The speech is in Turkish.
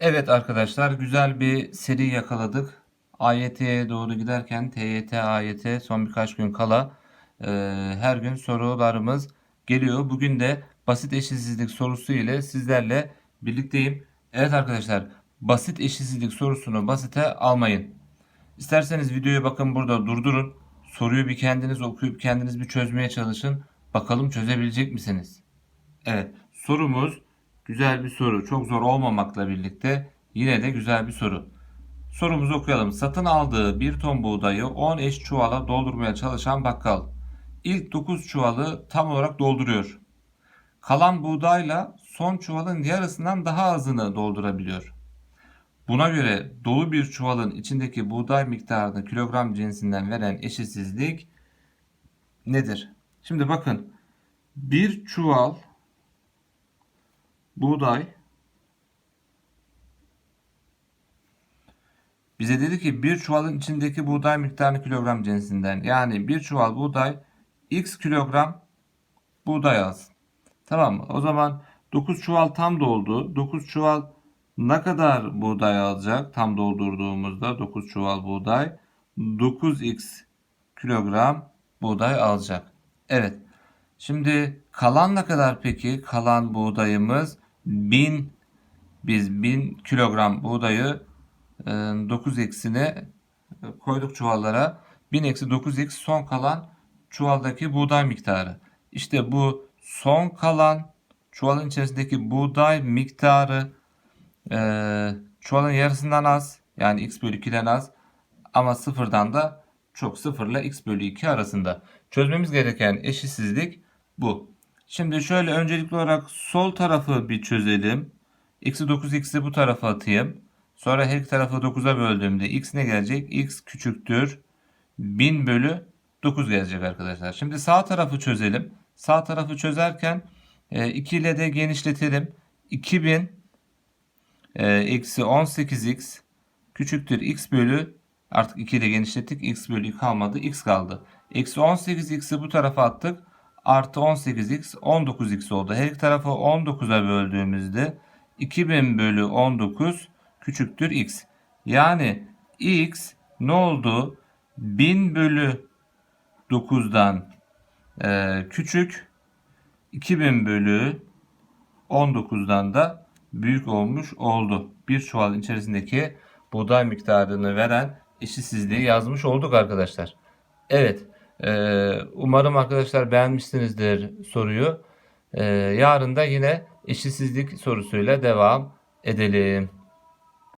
Evet arkadaşlar güzel bir seri yakaladık. AYT'ye doğru giderken TYT, AYT son birkaç gün kala e, her gün sorularımız geliyor. Bugün de basit eşitsizlik sorusu ile sizlerle birlikteyim. Evet arkadaşlar basit eşitsizlik sorusunu basite almayın. İsterseniz videoya bakın burada durdurun. Soruyu bir kendiniz okuyup kendiniz bir çözmeye çalışın. Bakalım çözebilecek misiniz? Evet sorumuz güzel bir soru. Çok zor olmamakla birlikte yine de güzel bir soru. Sorumuzu okuyalım. Satın aldığı bir ton buğdayı 10 eş çuvala doldurmaya çalışan bakkal. İlk 9 çuvalı tam olarak dolduruyor. Kalan buğdayla son çuvalın yarısından daha azını doldurabiliyor. Buna göre dolu bir çuvalın içindeki buğday miktarını kilogram cinsinden veren eşitsizlik nedir? Şimdi bakın bir çuval buğday bize dedi ki bir çuvalın içindeki buğday miktarını kilogram cinsinden yani bir çuval buğday x kilogram buğday alsın. Tamam mı? O zaman 9 çuval tam doldu. 9 çuval ne kadar buğday alacak? Tam doldurduğumuzda 9 çuval buğday 9x kilogram buğday alacak. Evet. Şimdi kalan ne kadar peki? Kalan buğdayımız 1000 biz 1000 kilogram buğdayı 9 eksine koyduk çuvallara. 1000 eksi 9x son kalan çuvaldaki buğday miktarı. İşte bu son kalan çuvalın içerisindeki buğday miktarı e, çuvalın yarısından az. Yani x bölü 2'den az. Ama sıfırdan da çok sıfırla x bölü 2 arasında. Çözmemiz gereken eşitsizlik bu. Şimdi şöyle öncelikli olarak sol tarafı bir çözelim. X'i 9x'i bu tarafa atayım. Sonra her iki tarafı 9'a böldüğümde x ne gelecek? x küçüktür. 1000 bölü 9 gelecek arkadaşlar. Şimdi sağ tarafı çözelim. Sağ tarafı çözerken 2 ile de genişletelim. 2000 e, eksi 18x küçüktür x bölü artık 2 ile genişlettik. x bölü kalmadı. x kaldı. Eksi 18x'i bu tarafa attık. Artı 18x 19x oldu. Her iki tarafı 19'a böldüğümüzde 2000 bölü 19 küçüktür x. Yani x ne oldu? 1000 bölü 9'dan e, küçük 2000 bölü 19'dan da büyük olmuş oldu. Bir çuvalın içerisindeki buğday miktarını veren eşitsizliği yazmış olduk arkadaşlar. Evet. E, umarım arkadaşlar beğenmişsinizdir soruyu. E, yarın da yine eşitsizlik sorusuyla devam edelim.